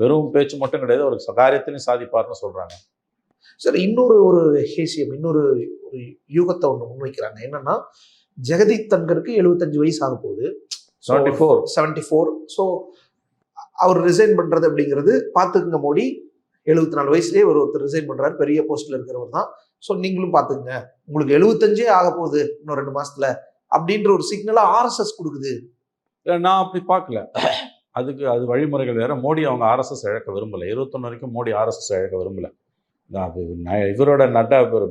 வெறும் பேச்சு மட்டும் கிடையாது ஒரு காரியத்திலையும் சாதிப்பார்னு சொல்றாங்க. சரி இன்னொரு ஒரு ஹேசியம் இன்னொரு ஒரு யூகத்தை ஒன்று முன்வைக்கிறாங்க. என்னன்னா ஜெகதீப் தன்கருக்கு எழுபத்தஞ்சு வயசு ஆக போகுது seventy four seventy four so அவர் ரிசைன் பண்ணுறது அப்படிங்கிறது பார்த்துக்குங்க மோடி. எழுபத்தி நாலு வயசுலேயே ஒரு ஒருத்தர் ரிசைன் பண்ணுறாரு பெரிய போஸ்ட்டில் இருக்கிறவர் தான். ஸோ நீங்களும் பார்த்துக்குங்க. உங்களுக்கு எழுபத்தஞ்சே ஆக போகுது இன்னும் ரெண்டு மாதத்தில் அப்படின்ற ஒரு சிக்னலாக ஆர்எஸ்எஸ் கொடுக்குது. நான் அப்படி பார்க்கல. அதுக்கு அது வழிமுறைகள் வேறு. மோடி அவங்க ஆர்எஸ்எஸ் இழக்க விரும்பலை. இருபத்தொன்று வரைக்கும் மோடி ஆர்எஸ்எஸ் இழக்க விரும்பலை. நான் இவரோட நட்ட இவர்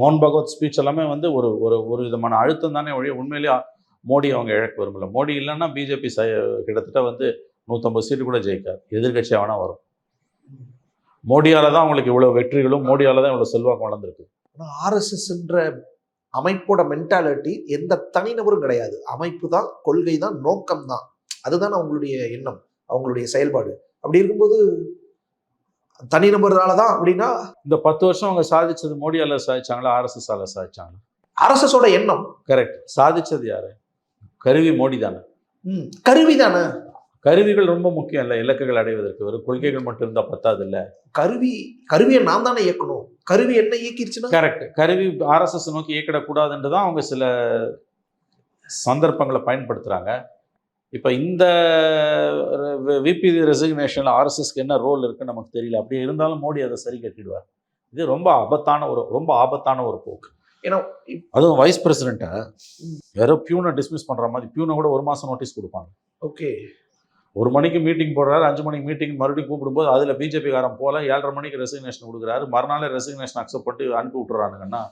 மோகன் பகவத் ஸ்பீச் எல்லாமே வந்து ஒரு ஒரு ஒரு விதமான அழுத்தம் தானே ஒழிய உண்மையிலேயே மோடி அவங்க இழக்க விரும்பல. மோடி இல்லைன்னா பிஜேபி கிட்டத்தட்ட வந்து நூற்றம்பது சீட்டு கூட ஜெயிக்காது. எதிர்கட்சியாக வேணா வரும். மோடியால தான் அவங்களுக்கு இவ்வளோ வெற்றிகளும் மோடியால தான் இவ்வளோ செல்வாக்கு வளர்ந்துருக்கு ஆனால் ஆர்எஸ்எஸ்ன்ற அமைப்போட மென்டாலிட்டி எந்த தனிநபரும் கிடையாது. அமைப்பு தான் கொள்கை தான் நோக்கம் தான். அதுதான் அவங்களுடைய எண்ணம் அவங்களுடைய செயல்பாடு. அப்படி இருக்கும்போது தனிநபரால தான் அப்படின்னா இந்த பத்து வருஷம் அவங்க சாதிச்சது மோடியால சாதிச்சாங்களா ஆர்எஸ்எஸ்ஸால சாதிச்சாங்களா? ஆர்எஸ்எஸோட எண்ணம். கரெக்ட் சாதிச்சது யாரு? கருவி மோடி தானே கருவி தானே கருவிகள் ரொம்ப முக்கியம் இல்லை இலக்குகள் அடைவதற்கு. வெறும் கொள்கைகள் மட்டும் இருந்தால் பத்தாது இல்லை. கருவி கருவியை நான் தானே இயக்கணும். கருவி என்ன இயக்கிருச்சுன்னா? கரெக்ட் கருவி ஆர்எஸ்எஸ் நோக்கி இயக்கிடக்கூடாதுன்ட்டு தான் அவங்க சில சந்தர்ப்பங்களை பயன்படுத்துகிறாங்க இப்போ இந்த விபி ரெசிக்னேஷனில் ஆர்எஸ்எஸ்க்கு என்ன ரோல் இருக்குன்னு நமக்கு தெரியல. அப்படி இருந்தாலும் மோடி அதை சரி கட்டிடுவார். இது ரொம்ப ஆபத்தான ஒரு ரொம்ப ஆபத்தான ஒரு போக்கு. ஏன்னா அதுவும் வைஸ் பிரசிடெண்ட்டை யாரோ பியூனை டிஸ்மிஸ் பண்ணுற மாதிரி பியூனை கூட ஒரு மாதம் நோட்டீஸ் கொடுப்பாங்க. ஓகே ஒரு மணிக்கு மீட்டிங் போடுறாரு அஞ்சு மணிக்கு மீட்டிங் மறுபடியும் கூப்பிடும்போது அதில் பிஜேபிக்காரன் போல ஏழரை மணிக்கு ரெசிக்னேஷன் கொடுக்குறாரு. மறுநாளே ரெசிக்னேஷன் அக்செப்ட் பண்ணிட்டு அனுப்பி விட்டுறானுங்கன்னா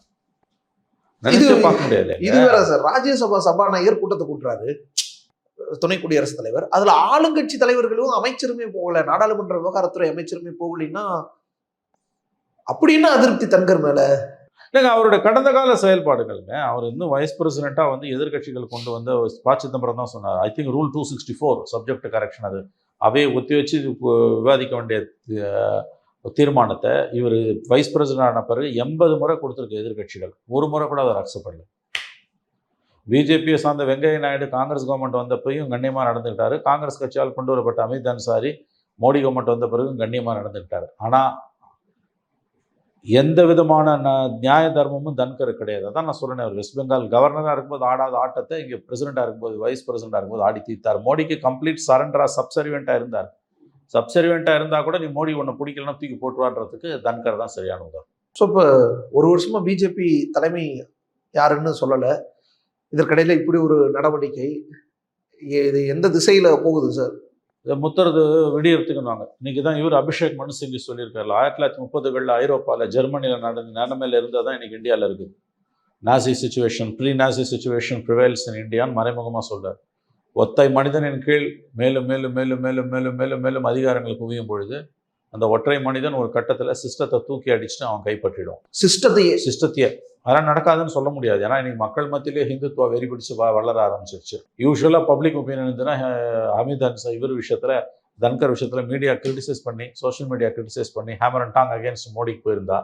நினைச்சே இது- பார்க்க முடியாது இது வேற சார் ராஜ்யசபா சபாநாயகர் கூட்டத்தை கூட்டுறாரு. துணை குடியரசுத் தலைவர். அதுல ஆளுங்கட்சி தலைவர்களும் அமைச்சருமே போகல நாடாளுமன்ற விவகாரத்துறை அமைச்சருமே போகலைன்னா அப்படி என்ன அதிருப்தி தன்கர் மேல? இல்லைங்க அவரோட கடந்த கால செயல்பாடுகள்ங்க அவர் இன்னும் வைஸ் பிரசிடெண்ட்டாக வந்து எதிர்க்கட்சிகள் கொண்டு வந்து ப சிதம்பரம் தான் சொன்னார். I think rule two sixty four subject correction அது. அவையை ஒத்தி வச்சு விவாதிக்க வேண்டிய தீர்மானத்தை இவர் வைஸ் பிரசிடென்ட் ஆன பிறகு எண்பது முறை கொடுத்துருக்கு எதிர்க்கட்சிகள். ஒரு முறை கூட அவர் அக்செப்ட் பண்ணல. பிஜேபியை சார்ந்த வெங்கைய நாயுடு காங்கிரஸ் கவர்மெண்ட் வந்தப்பையும் கண்ணியமாக நடந்துக்கிட்டாரு காங்கிரஸ் கட்சியால் கொண்டு வரப்பட்ட அமித் அன்சாரி மோடி கவர்மெண்ட் வந்த பிறகும் கண்ணியமாக நடந்துக்கிட்டாரு ஆனால் எந்த விதமான நியாய தர்மமும் தன்கரு கிடையாது. அதான் நான் சொல்றேன் வெஸ்ட் பெங்கால் கவர்னராக இருக்கும்போது ஆடாத ஆட்டத்தை இங்கே பிரசிடெண்டாக இருக்கும்போது வைஸ் பிரசிடெண்டாக இருக்கும்போது ஆடி தீர்த்தார். மோடிக்கு கம்ப்ளீட் சரண்டராக சப்சர்வெண்ட்டாக இருந்தார். சப்சர்வெண்ட்டாக இருந்தால் கூட நீ மோடி ஒன்று பிடிக்கலன்னா தூக்கி போட்டுவான்றதுக்கு தன்கர் தான் சரியான உதாரணம் ஸோ இப்போ ஒரு வருஷமாக பிஜேபி தலைமை யாருன்னு சொல்லலை. இதற்கிடையில் இப்படி ஒரு நடவடிக்கை இது எந்த திசையில் போகுது சார் இதை முத்துறது விடியறதுக்குன்னாங்க. இன்னைக்கு தான் இவர் அபிஷேக் மனு சிங்கி சொல்லியிருக்காரு ஆயிரத்தி தொள்ளாயிரத்தி முப்பதுகளில் ஐரோப்பாவில் ஜெர்மனியில் நடந்த நிலைமையில இருந்தால் தான் இன்னைக்கு இந்தியாவில் இருக்குது Nazi situation pre Nazi situation prevails in இந்தியான்னு மறைமுகமாக சொல்றார். ஒத்தை மனிதனின் கீழ் மேலும் மேலும் மேலும் மேலும் மேலும் மேலும் மேலும் அதிகாரங்கள் குவியும் பொழுது அந்த ஒற்றை மனிதன் ஒரு கட்டத்தில் சிஸ்டத்தை தூக்கி அடிச்சுட்டு அவன் கைப்பற்றிடும். சிஸ்டத்தையே. சிஸ்டத்தையே. அதெல்லாம் நடக்காதுன்னு சொல்ல முடியாது. ஏன்னா இன்னைக்கு மக்கள் மத்தியிலே ஹிந்துத்துவா வெறி பிடிச்சு வளர ஆரம்பிச்சிருச்சு. யூஸ்வலாக பப்ளிக் ஒப்பீனியன் இருந்துன்னா அமித் அன்சா இவர் விஷயத்தில் தன்கர் விஷயத்தில் மீடியா கிரிட்டிசைஸ் பண்ணி சோஷியல் மீடியா கிரிட்டிசைஸ் பண்ணி ஹேமர் அண்ட் டாங் அகேன்ஸ்ட் மோடிக்கு போயிருந்தா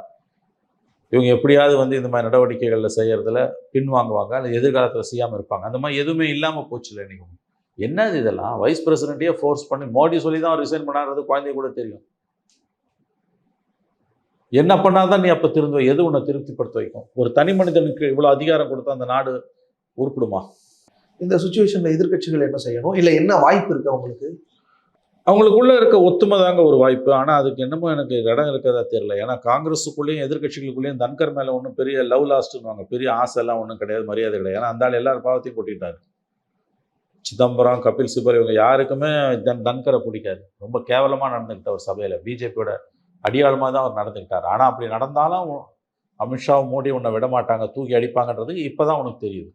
இவங்க எப்படியாவது வந்து இந்த மாதிரி நடவடிக்கைகளில் செய்கிறதுல பின்வாங்குவாங்க இல்லை எதிர்காலத்தில் செய்யாமல் இருப்பாங்க. அந்த மாதிரி எதுவுமே இல்லாமல் போச்சு இல்லை இன்னைக்கு. என்னது இதெல்லாம்? வைஸ் பிரசிடென்ட்டையே ஃபோர்ஸ் பண்ணி மோடி சொல்லி தான் ரிசைன் பண்ணாறது குழந்தைய கூட தெரியும். என்ன பண்ணாதான் நீ அப்போ திருந்துவ எது உன்னை திருப்திப்படுத்த வைக்கும்? ஒரு தனி மனிதனுக்கு இவ்வளோ அதிகாரம் கொடுத்தா அந்த நாடு உருப்பிடுமா? இந்த சுச்சுவேஷன்ல எதிர்க்கட்சிகள் என்ன செய்யணும்? இல்ல என்ன வாய்ப்பு இருக்கு அவங்களுக்கு? அவங்களுக்குள்ள இருக்க ஒத்துமை தாங்க ஒரு வாய்ப்பு. ஆனால் அதுக்கு என்னமோ எனக்கு இடம் இருக்கிறதா தெரியல. ஏன்னா காங்கிரஸுக்குள்ளேயும் எதிர்க்கட்சிகளுக்குள்ளேயும் தன்கர் மேலே ஒன்றும் பெரிய லவ் லாஸ்ட்னுவாங்க பெரிய ஆசை எல்லாம் ஒன்றும் கிடையாது மரியாதை கிடையாது. ஏன்னா அந்த ஆள் எல்லாரும் பாவத்தையும் கொட்டிட்டாரு. சிதம்பரம் கபில் சிபல் இவங்க யாருக்குமே தன் தன்கரை பிடிக்காது. ரொம்ப கேவலமாக நடந்துக்கிட்ட ஒரு சபையில். பிஜேபியோட அடியாளமாக தான் அவர் நடந்துக்கிட்டார். ஆனால் அப்படி நடந்தாலும் அமித்ஷாவும் மோடி உன்னை விட மாட்டாங்க தூக்கி அடிப்பாங்கன்றது இப்போ தான் உனக்கு தெரியுது.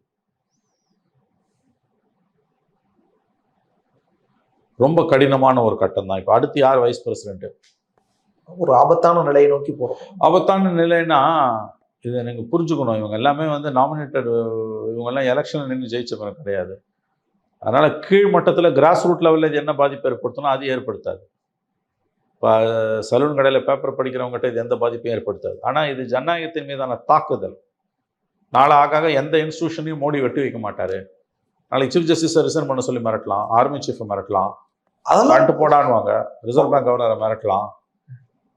ரொம்ப கடினமான ஒரு கட்டம் தான். இப்போ அடுத்து யார் வைஸ் பிரசிடென்ட் ஒரு ஆபத்தான நிலையை நோக்கி போறோம். ஆபத்தான நிலைன்னா இதை நீங்கள் புரிஞ்சுக்கணும். இவங்க எல்லாமே வந்து நாமினேட்டட் இவங்கெல்லாம் எலெக்ஷனில் நின்று ஜெயிச்சவங்க கிடையாது. அதனால் கீழ் மட்டத்தில் கிராஸ் ரூட் லெவலில் இது என்ன பாதிப்பு ஏற்படுத்தணும் அது ஏற்படுத்தாது. இப்போ சலூன் கடையில் பேப்பர் படிக்கிறவங்ககிட்ட இது எந்த பாதிப்பையும் ஏற்படுத்தாது. ஆனால் இது ஜனநாயகத்தின் மீதான தாக்குதல். நாளை ஆக ஆக எந்த இன்ஸ்டியூஷனையும் மோடி வெட்டி வைக்க மாட்டார். நாளைக்கு சீஃப் ஜஸ்டிஸை ரிசைன் பண்ண சொல்லி மிரட்டலாம். ஆர்மி சீஃபை மிரட்டலாம். அதெல்லாம் கண்டு போடான்னுவாங்க. ரிசர்வ் பேங்க் கவர்னரை மிரட்டலாம்.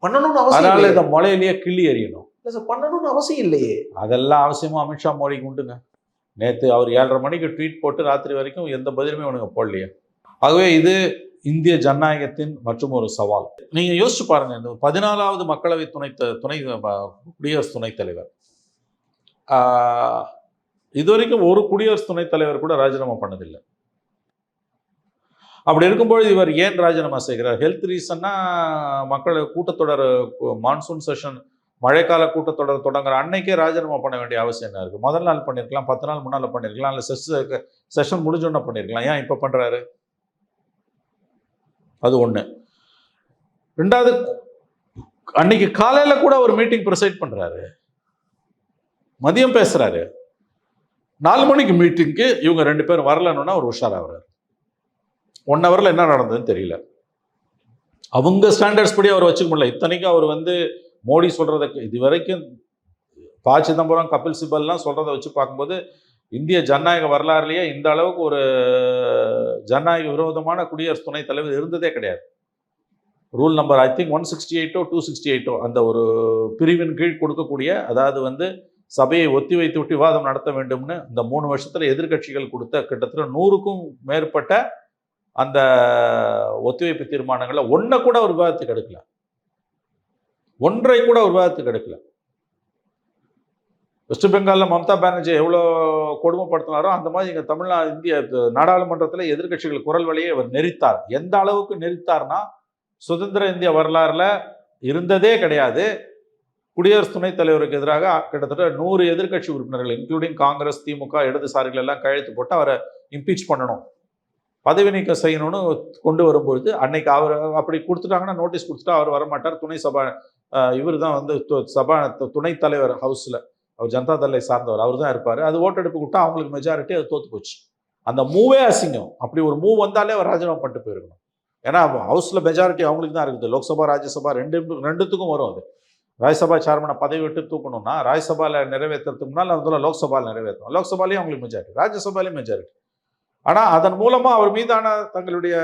பண்ணணும்னு அவசியம் அதனால. இந்த முளையிலேயே கிள்ளி எறியணும். இல்ல சார், பண்ணணும்னு அவசியம் இல்லையே. அதெல்லாம் அவசியமா அமித்ஷா மோடிக்கு உண்டுங்க. நேற்று அவர் ஏழரை மணிக்கு ட்வீட் போட்டு ராத்திரி வரைக்கும் எந்த பதிலுமே அவனுங்க போடலையே. ஆகவே இது இந்திய ஜனநாயகத்தின் மற்றும் ஒரு சவால். நீங்க யோசிச்சு பாருங்க இந்த பதினாலாவது மக்களவை துணை துணை குடியரசு துணைத் தலைவர். ஆஹ், இதுவரைக்கும் ஒரு குடியரசு துணைத் தலைவர் கூட ராஜினாமா பண்ணதில்லை. அப்படி இருக்கும்பொழுது இவர் ஏன் ராஜினாமா செய்கிறார்? ஹெல்த் ரீசன்னா மக்கள் கூட்டத்தொடர் மான்சூன் செஷன் மழைக்கால கூட்டத்தொடர் தொடங்குற அன்னைக்கே ராஜினாமா பண்ண வேண்டிய அவசியம் என்ன இருக்குது முதல் நாள் பண்ணியிருக்கலாம் பத்து நாள் முன்னால் பண்ணியிருக்கலாம் இல்லை செஷன் செஷன் முடிஞ்சோன்னே பண்ணியிருக்கலாம் ஏன் இப்போ பண்ணுறாரு அது ஒன்று ரெண்டாவது அன்னைக்கு காலையில் கூட ஒரு மீட்டிங் ப்ரிசைட் பண்ணுறாரு மதியம் பேசுகிறாரு நாலு மணிக்கு மீட்டிங்க்கு இவங்க ரெண்டு பேரும் வரலன்னா ஒரு உஷாராகிறார். ஒன் ஹவரில் என்ன நடந்ததுன்னு தெரியல. அவங்க ஸ்டாண்டர்ட்ஸ் படி அவர் வச்சுக்க முடியல. இத்தனைக்கும் அவர் வந்து மோடி சொல்கிறத இது வரைக்கும் ப சிதம்பரம் கபில் சிபல்லாம் சொல்கிறத வச்சு பார்க்கும்போது இந்திய ஜனநாயக வரலாறுலேயே இந்த அளவுக்கு ஒரு ஜனநாயக விரோதமான குடியரசு துணைத் தலைவர் இருந்ததே கிடையாது. Rule number I think one sixty eight two sixty eight அந்த ஒரு பிரிவின் கீழ் கொடுக்கக்கூடிய அதாவது வந்து சபையை ஒத்தி வைத்து விட்டு விவாதம் நடத்த வேண்டும்னு இந்த மூணு வருஷத்தில் எதிர்க்கட்சிகள் கொடுத்த கிட்டத்தட்ட நூறுக்கும் மேற்பட்ட அந்த ஒத்திவைப்பு தீர்மானங்களை ஒன்றை கூட ஒரு விவாதத்துக்கு எடுக்கல. ஒன்றை கூட ஒரு விவாதத்துக்கு எடுக்கல. வெஸ்ட் பெங்காலில் மம்தா பானர்ஜி எவ்வளோ கொடுமைப்படுத்தினாரோ அந்த மாதிரி இங்கே தமிழ்நா இந்திய நாடாளுமன்றத்தில் எதிர்க்கட்சிகள் குரல் வழியை அவர் நெரித்தார். எந்த அளவுக்கு நெறித்தார்னா சுதந்திர இந்திய வரலாறில் இருந்ததே கிடையாது. குடியரசு துணைத் தலைவருக்கு எதிராக கிட்டத்தட்ட நூறு எதிர்க்கட்சி உறுப்பினர்கள் இன்க்ளூடிங் காங்கிரஸ் திமுக இடதுசாரிகள் எல்லாம் கையெழுத்து போட்டு அவரை இம்பீச் பண்ணணும். பதவி நீக்கம் செய்யணும்னு கொண்டு வரும்பொழுது அன்னைக்கு அவர் அப்படி கொடுத்துட்டாங்கன்னா நோட்டீஸ் கொடுத்துட்டா அவர் வரமாட்டார். துணை சபா இவர் தான் வந்து சபா துணைத் தலைவர் ஹவுஸில் அவர் ஜனதா தளை சார்ந்தவர். அவர் தான் இருப்பார். அது ஓட்டெடுப்பு கொடுத்தா அவங்களுக்கு மெஜாரிட்டி அது தோற்று போச்சு. அந்த மூவே அசிங்கம். அப்படி ஒரு மூவ் வந்தாலே அவர் ராஜினாமா பண்ணிட்டு போயிருக்கணும். ஏன்னா ஹவுஸில் மெஜாரிட்டி அவங்களுக்கு தான் இருக்குது. லோக்சபா ராஜ்யசபா ரெண்டு ரெண்டுத்துக்கும் வரும் அது. ராஜ்யசபா சேர்மனை பதவி விட்டு தூக்கணும்னா ராஜ்யசபாவில் நிறைவேற்றுறதுக்கு முன்னால் அதில் லோக்சபாவில் நிறைவேற்றணும். லோக்சபாலையும் அவங்களுக்கு மெஜாரிட்டி ராஜ்யசபாலையும் மெஜாரிட்டி ஆனால் அதன் மூலமாக அவர் மீதான தங்களுடைய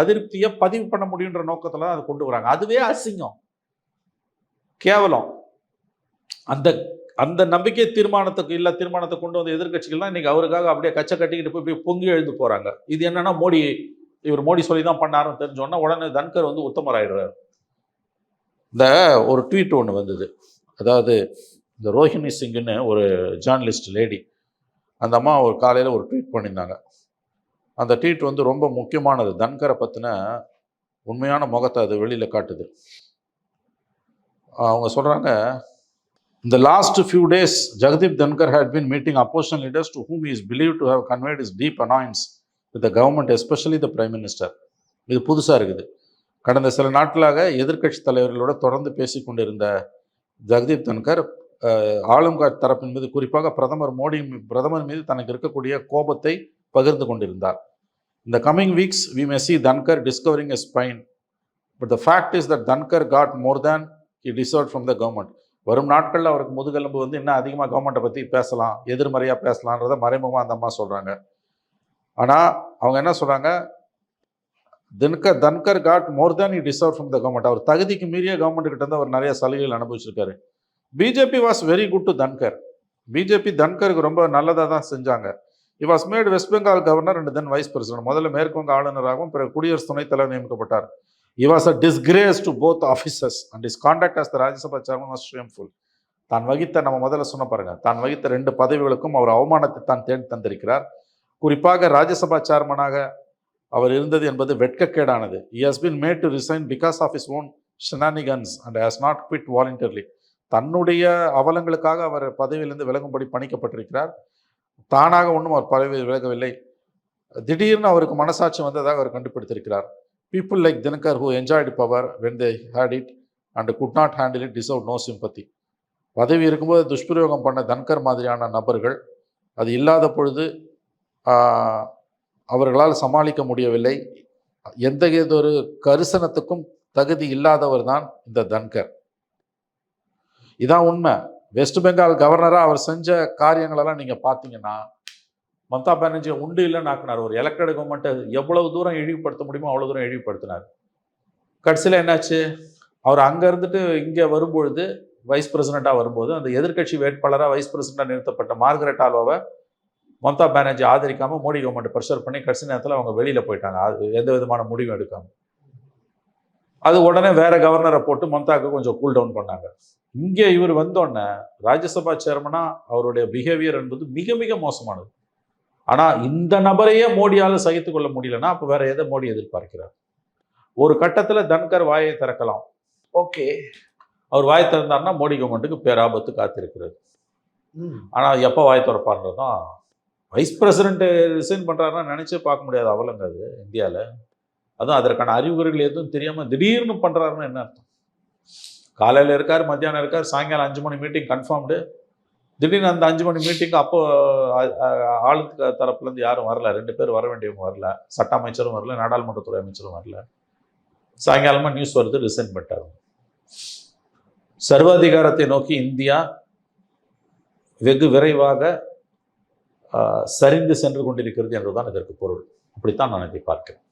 அதிருப்தியை பதிவு பண்ண முடியுன்ற நோக்கத்தில் தான் அதை கொண்டு வராங்க. அதுவே அசிங்கம். கேவலம். அந்த அந்த நம்பிக்கை தீர்மானத்துக்கு இல்லை தீர்மானத்தை கொண்டு வந்த எதிர்கட்சிகள்லாம் இன்றைக்கி அவருக்காக அப்படியே கச்சை கட்டிக்கிட்டு போய் இப்படி பொங்கி எழுந்து போகிறாங்க இது என்னென்னா மோடி இவர் மோடி சொல்லி தான் பண்ணாருன்னு தெரிஞ்சோன்னா உடனே தன்கர் வந்து உத்தமராயிடுறார். இந்த ஒரு ட்வீட் ஒன்று வந்தது. அதாவது இந்த ரோஹிணி சிங்னு ஒரு ஜேர்னலிஸ்ட் லேடி அந்த அம்மா ஒரு காலையில் ஒரு ட்வீட் பண்ணியிருந்தாங்க. அந்த ட்வீட் வந்து ரொம்ப முக்கியமானது. தன்கரை பற்றின உண்மையான முகத்தை அது வெளியில் காட்டுது. அவங்க சொல்கிறாங்க In the last few days, Jagdeep Dhankar had been meeting opposition leaders to whom he is believed to have conveyed his deep annoyance with the government, especially the Prime Minister. இது புதுசாக இருக்குது. கடந்த சில நாட்களாக எதிர்க்கட்சி தலைவர்களோட தொடர்ந்து பேசி கொண்டிருந்த ஜெகதீப் தன்கர் அஹ், ஆளும் தரப்பின் மீது குறிப்பாக பிரதமர் மோடி பிரதமர் மீது தனக்கு இருக்கக்கூடிய கோபத்தை பகிர்ந்து கொண்டிருந்தார். இந்த coming weeks we may see Dhankhar discovering a spine but the fact is that Dhankhar got more than he deserve from the government வரும் நாட்களில் அவருக்கு முதுகெலும்பு வந்து இன்னும் அதிகமாக கவர்மெண்ட்டை பற்றி பேசலாம் எதிர்மறையாக பேசலான்றத மறைமுகமாக அந்த அம்மா சொல்கிறாங்க ஆனால் அவங்க என்ன சொல்கிறாங்க thinker Dhankhar got more than he deserve from the government அவர் தகுதிக்கு மீறிய கவர்மெண்ட் கிட்ட இருந்து அவர் நிறைய சலுகைகள் அனுபவிச்சிருக்காரு. BJP was very good to Dhankhar. BJP தன்கருக்கு ரொம்ப நல்லதாக தான் செஞ்சாங்க. He was made West Bengal governor and then vice president முதல்ல மேற்குவங்க ஆளுநராகவும் பிறகு குடியரசு துணைத் தலைவர் நியமிக்கப்பட்டார். He was a disgrace to both officers and his conduct as the Rajya Sabha chairman was shameful. தான் வகித்த நம்ம முதல்ல சொன்ன பாருங்க. தான் வகித்த ரெண்டு பதவிகளுக்கும் அவர் அவமானத்தை தான் தேடி தந்திருக்கிறார். குறிப்பாக ராஜ்யசபா சேர்மனாக அவர் இருந்தது என்பது வெட்கக்கேடானது. He has been made to resign because of his own shenanigans and has not quit voluntarily தன்னுடைய அவலங்களுக்காக அவர் பதவியிலிருந்து விலகும்படி பணிக்கப்பட்டிருக்கிறார். தானாக ஒன்றும் அவர் பதவி விலகவில்லை. திடீர்னு அவருக்கு மனசாட்சி வந்ததாக அவர் கண்டுபிடித்திருக்கிறார். People like Dinakar who enjoyed power when they had it and could not handle it deserve no sympathy. பதவி இருக்கும்போது துஷ்பிரயோகம் பண்ண தன்கர் மாதிரியான நபர்கள் அது இல்லாத பொழுது அவர்களால் சமாளிக்க முடியவில்லை. எந்த ஒரு கரிசனத்துக்கும் தகுதி இல்லாதவர் தான் இந்த தன்கர் இதான் உண்மை. வெஸ்ட் பெங்கால் கவர்னராக அவர் செஞ்ச காரியங்களெல்லாம் நீங்கள் பார்த்தீங்கன்னா மம்தா பானர்ஜி உண்டு இல்லைன்னு ஆக்குனார். ஒரு எலக்டட் கவர்மெண்ட்டை எவ்வளவு தூரம் இழிவுபடுத்த முடியுமோ அவ்வளோ தூரம் இழிவுபடுத்தினார். கடைசியில் என்னாச்சு? அவர் அங்கே இருந்துட்டு இங்கே வரும்பொழுது வைஸ் பிரசிடெண்ட்டாக வரும்போது அந்த எதிர்க்கட்சி வேட்பாளராக வைஸ் பிரசிடெண்ட்டாக நிறுத்தப்பட்ட மார்கரெட் ஆல்வாவை மம்தா பானர்ஜி ஆதரிக்காமல் மோடி கவர்மெண்ட் ப்ரெஷர் பண்ணி கடைசி நேரத்தில் அவங்க வெளியில் போயிட்டாங்க. அது எந்த விதமான முடிவும் எடுக்காமல் அது உடனே வேற கவர்னரை போட்டு மம்தாவுக்கு கொஞ்சம் கூல் டவுன் பண்ணாங்க. இங்கே இவர் வந்தோடனே ராஜ்யசபா சேர்மனாக அவருடைய பிஹேவியர் என்பது மிக மிக மோசமானது. ஆனால் இந்த நபரையே மோடியால் சகித்து கொள்ள முடியலன்னா அப்போ வேற எதை மோடி எதிர்பார்க்கிறார்? ஒரு கட்டத்தில் தன்கர் வாயை திறக்கலாம். ஓகே. அவர் வாய் திறந்தார்னா மோடி கவர்மெண்ட்டுக்கு பேராபத்து காத்திருக்கிறது. ஆனால் எப்போ வாய் திறப்பார்ன்றது தான் வைஸ் பிரசிடென்ட் ரிசைன் பண்ணுறாருன்னா நினச்சே பார்க்க முடியாது. அவலங்க அது இந்தியாவில் அதுவும் அதற்கான அறிகுறிகள் எதுவும் தெரியாமல் திடீர்னு பண்ணுறாருன்னு என்ன அர்த்தம்? காலையில் இருக்கார் மத்தியானம் இருக்கார் சாயங்காலம் அஞ்சு மணி மீட்டிங் கன்ஃபார்ம்டு திடீர்னு அந்த அஞ்சு மணி மீட்டிங் அப்போ ஆளுக்கு தரப்புலேருந்து யாரும் வரல. ரெண்டு பேர் வர வேண்டியவங்க வரல. சட்ட அமைச்சரும் வரல நாடாளுமன்றத்துறை அமைச்சரும் வரல. சாயங்காலமாக நியூஸ் வருது ரிசைன் பண்ணிட்டாங்க சர்வாதிகாரத்தை நோக்கி இந்தியா வெகு விரைவாக சரிந்து சென்று கொண்டிருக்கிறது என்றுதான் இதற்கு பொருள். அப்படித்தான் நான் இதை பார்க்கிறேன்.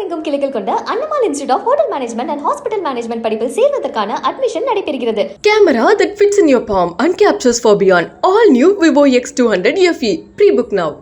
உலகமெங்கும் கிளைகள் கொண்ட அண்ணமால் institute of hotel management and hospital management படிப்பில் சேர்வதற்கான அட்மிஷன் நடைபெறுகிறது. Camera that fits in your palm and captures far beyond all new Vivo X two hundred FE pre book now